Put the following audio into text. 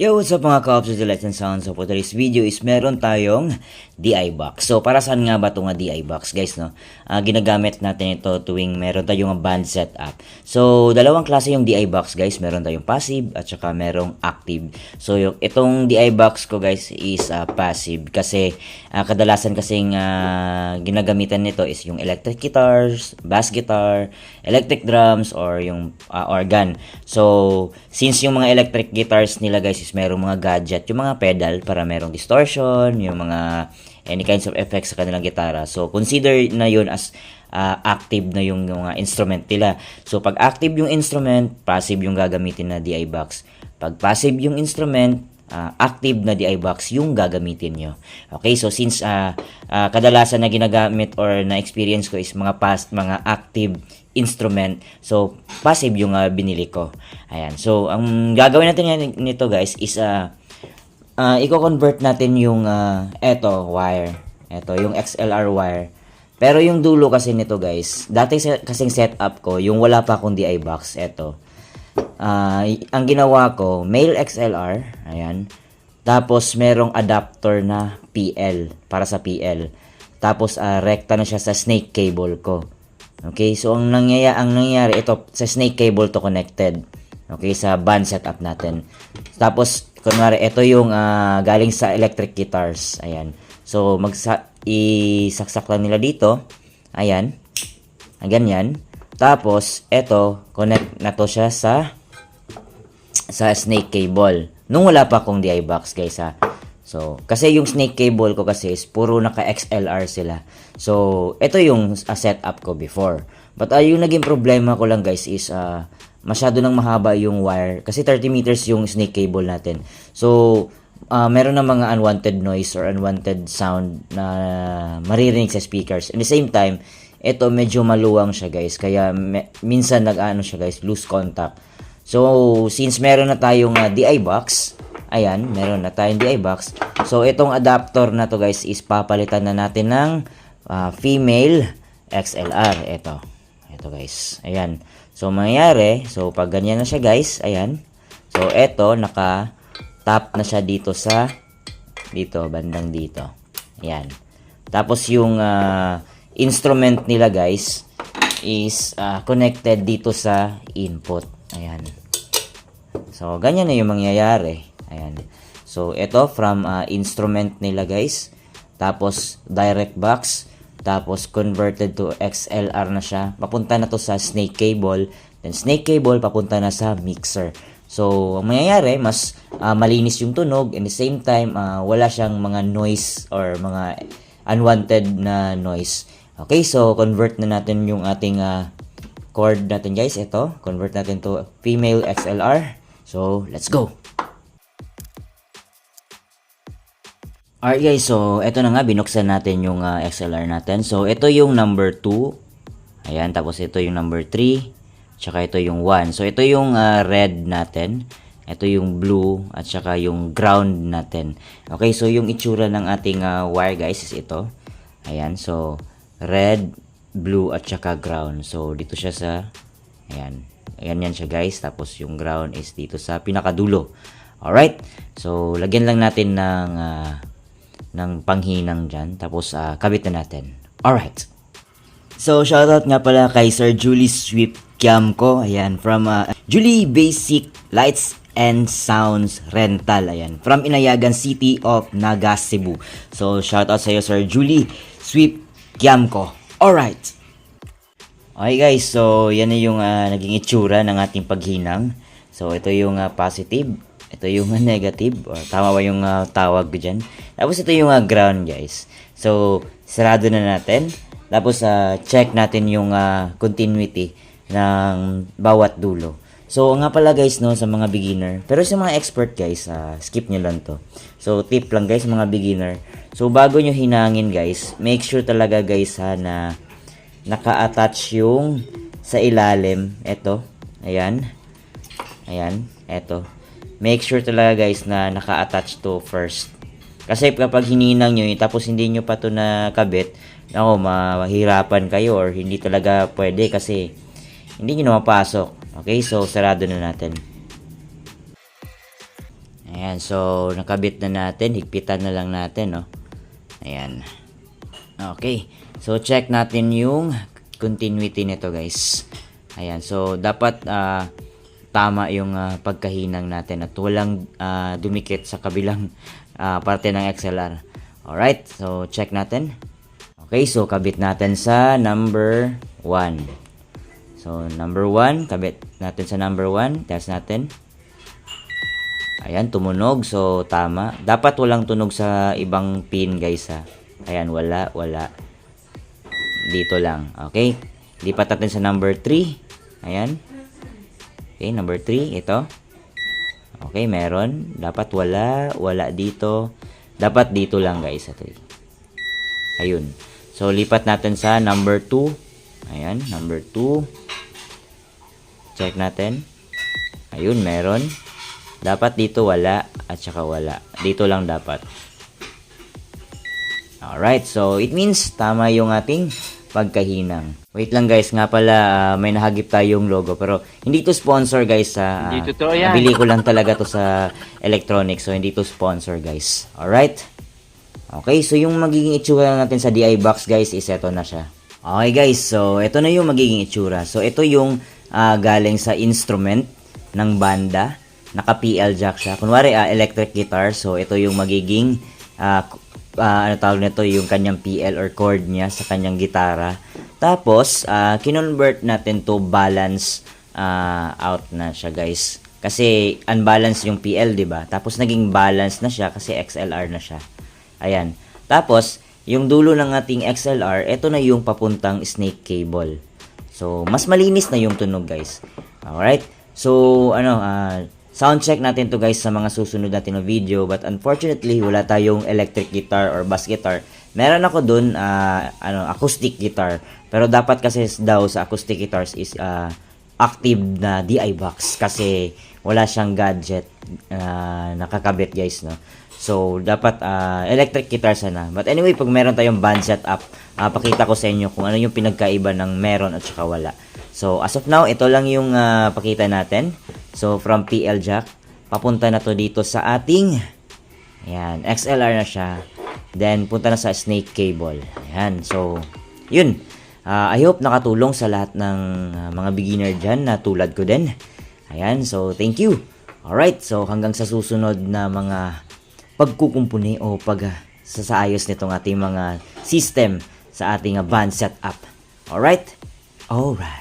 Yo, what's up mga ka-ops the Lights and Sounds? So for today's video is meron tayong DI box. So para saan nga ba itong DI box guys no? Ah, ginagamit natin ito tuwing meron tayong band setup. So dalawang klase yung DI box guys. Meron tayong passive at saka merong active. So yung itong DI box ko guys is ah, passive kasi ah, kadalasan kasing ah, ginagamitan nito is yung electric guitars, bass guitar, electric drums or yung ah, organ. So since yung mga electric guitars nila guys merong mga gadget, yung mga pedal para merong distortion, yung mga any kinds of effects sa kanilang gitara. So consider na yun as ah, active na yung mga instrument nila. So pag active yung instrument, passive yung gagamitin na DI box. Pag passive yung instrument, ah, active na DI box yung gagamitin nyo. Okay, so since ah, ah, kadalasan na ginagamit or na experience ko is mga past, mga active instrument. So, passive yung ah, binili ko. Ayan. So, ang gagawin natin nito guys is uh, uh, i-convert natin yung uh, eto wire. Eto, yung XLR wire. Pero yung dulo kasi nito guys, dati sa, kasing setup ko, yung wala pa akong DI box, eto. Y- ang ginawa ko, male XLR, ayan. Tapos merong adapter na PL para sa PL. Tapos ah, rekta na siya sa snake cable ko. Okay, so ang nangyaya ang nangyari ito sa snake cable to connected. Okay, sa band setup natin. Tapos kunwari ito yung ah, galing sa electric guitars. Ayan. So magsa isaksak lang nila dito. Ayan. Ganyan. Tapos ito connect na to siya sa sa snake cable. Nung wala pa akong DI box guys ha. So, kasi yung snake cable ko kasi is puro naka XLR sila. So, ito yung uh, setup ko before. But uh, yung naging problema ko lang guys is uh, masyado nang mahaba yung wire. Kasi 30 meters yung snake cable natin. So, uh, meron na mga unwanted noise or unwanted sound na maririnig sa speakers. At the same time, ito medyo maluwang siya guys. Kaya me- minsan nag-ano siya guys, lose contact. So, since meron na tayong uh, DI box, ayan, meron na tayong DI box. So, itong adapter na to guys is papalitan na natin ng uh, female XLR. Ito. Ito guys. Ayan. So, mangyayari, so pag ganyan na siya guys, ayan. So, ito, naka tap na siya dito sa dito, bandang dito. Ayan. Tapos yung uh, instrument nila guys is uh, connected dito sa input. Ayan. So, ganyan na yung mangyayari. Ayan. So, ito from uh, instrument nila guys. Tapos, direct box. Tapos, converted to XLR na siya. Papunta na to sa snake cable. Then, snake cable, papunta na sa mixer. So, ang mangyayari, mas uh, malinis yung tunog. And the same time, uh, wala siyang mga noise or mga unwanted na noise. Okay, so convert na natin yung ating uh, chord natin guys. Ito, convert natin to female XLR. So, let's go! Alright guys, so ito na nga, binuksan natin yung uh, XLR natin. So, ito yung number 2. Ayan, tapos ito yung number 3. Tsaka ito yung 1. So, ito yung uh, red natin. Ito yung blue at saka yung ground natin. Okay, so yung itsura ng ating uh, wire guys is ito. Ayan, so red, blue at saka ground. So, dito siya sa, ayan, ayan yan siya guys. Tapos yung ground is dito sa pinakadulo. Alright, so lagyan lang natin ng, uh, ng panghinang dyan. Tapos uh, kabit na natin. Alright. So, shoutout nga pala kay Sir Julie Sweep Kiamko. Ayan, from uh, Julie Basic Lights and Sounds Rental. Ayan, from Inayagan City of Naga, Cebu. So, shoutout sa iyo, Sir Julie Sweep Kiamko. Alright. Okay guys, so yan na yung uh, naging itsura ng ating paghinang. So, ito yung uh, positive. Ito yung uh, negative. Or tama ba yung uh, tawag ko dyan? Tapos ito yung uh, ground guys. So, sarado na natin. Tapos, uh, check natin yung uh, continuity ng bawat dulo. So, nga pala guys, no, sa mga beginner. Pero sa mga expert guys, uh, skip nyo lang to. So, tip lang guys, mga beginner. So, bago nyo hinangin guys, make sure talaga guys ha, na naka-attach yung sa ilalim. Ito. Ayan. Ayan. Ito. Make sure talaga guys na naka-attach to first. Kasi kapag hininang nyo, tapos hindi nyo pa to nakabit, ako, mahirapan kayo or hindi talaga pwede kasi hindi nyo na mapasok. Okay, so sarado na natin. Ayan, so nakabit na natin, higpitan na lang natin, no. Ayan. Okay. So check natin yung continuity nito, guys. Ayan, so dapat ah, tama yung ah, pagkahinang natin at walang ah, dumikit sa kabilang ah, parte ng XLR. Alright, so check natin. Okay, so kabit natin sa number 1. So number 1, kabit natin sa number 1. Test natin. Ayan, tumunog. So, tama. Dapat walang tunog sa ibang pin, guys, ha. Ayan, wala, wala. Dito lang. Okay? Lipat natin sa number 3. Ayan. Okay, number 3. Ito. Okay, meron. Dapat wala, wala dito. Dapat dito lang, guys, 3. Ayun. So, lipat natin sa number 2. Ayan, number 2. Check natin. Ayun, meron. Dapat dito wala at saka wala. Dito lang dapat. Alright, so it means tama yung ating pagkahinang. Wait lang guys, nga pala ah, may nahagip tayong logo pero hindi to sponsor guys sa Hindi totoo yan. Nabili ko lang talaga to sa electronics so hindi to sponsor guys. Alright? Okay, so yung magiging itsura natin sa DI box guys is eto na siya. Okay guys, so ito na yung magiging itsura. So ito yung ah, galing sa instrument ng banda. Naka PL jack siya. Kunwari ah, electric guitar, so ito yung magiging k- ah, ano tawag nito yung kanyang PL or chord niya sa kanyang gitara. Tapos, ah, kinonvert natin to balance ah, out na siya guys. Kasi unbalance yung PL, 'di ba? Tapos naging balance na siya kasi XLR na siya. Ayan. Tapos, yung dulo ng ating XLR, ito na yung papuntang snake cable. So, mas malinis na yung tunog, guys. Alright? So, ano, ah, sound check natin to guys sa mga susunod natin na video. But unfortunately, wala tayong electric guitar or bass guitar. Meron ako dun, ah, ano, acoustic guitar. Pero dapat kasi daw sa acoustic guitars is ah, active na DI box kasi wala siyang gadget na nakakabit guys no. So dapat ah, electric guitar sana. But anyway, pag meron tayong band setup, ah, pakita ko sa inyo kung ano yung pinagkaiba ng meron at saka wala. So as of now, ito lang yung ah, pakita natin. So from PL jack, papunta na to dito sa ating Ayan, XLR na siya. Then, punta na sa snake cable. Ayan, so, yun. Ah, I hope nakatulong sa lahat ng ah, mga beginner dyan na tulad ko din. Ayan, so, thank you. Alright, so, hanggang sa susunod na mga pagkukumpuni o pag ah, nitong ating mga system sa ating ah, band setup. Alright? Alright.